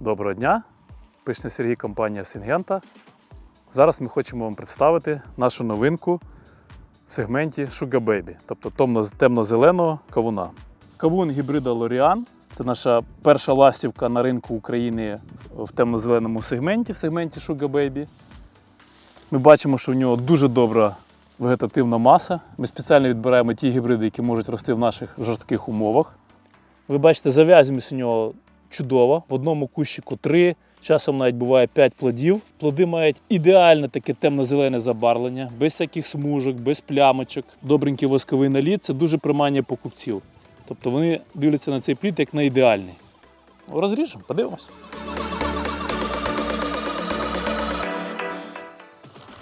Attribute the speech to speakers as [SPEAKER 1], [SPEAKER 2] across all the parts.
[SPEAKER 1] Доброго дня! Пишний Сергій компанія Сінгента. Зараз ми хочемо вам представити нашу новинку в сегменті Sugar Baby, тобто темно-зеленого кавуна. Кавун гібрида Лоріан це наша перша ластівка на ринку України в темно-зеленому сегменті, в сегменті Sugar Baby. Ми бачимо, що в нього дуже добра вегетативна маса. Ми спеціально відбираємо ті гібриди, які можуть рости в наших жорстких умовах. Ви бачите, зав'язаність у нього чудова. В одному кущику три, часом навіть буває 5 плодів. Плоди мають ідеальне таке темно-зелене забарвлення, без всяких смужок, без плямочок. Добренький восковий наліт це дуже приманює покупців. Тобто вони дивляться на цей плід як на ідеальний. Розріжемо, подивимось.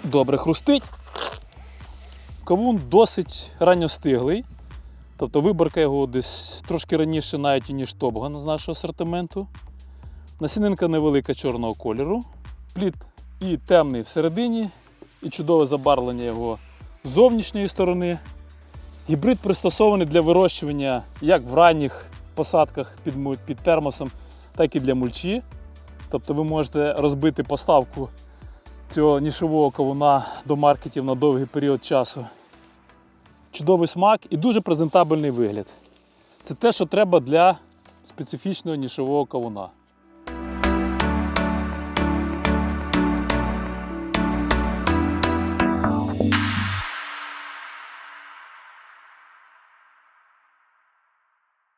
[SPEAKER 1] Добре хрустить. Кавун досить ранньостиглий. Тобто виборка його десь трошки раніше навіть ніж Топган з нашого асортименту. Насінинка невелика чорного кольору. Плід і темний всередині, і чудове забарвлення його з зовнішньої сторони. Гібрид пристосований для вирощування як в ранніх посадках під, під термосом, так і для мульчі. Тобто ви можете розбити поставку цього нішового кавуна до маркетів на довгий період часу чудовий смак і дуже презентабельний вигляд. Це те, що треба для специфічного нішового кавуна.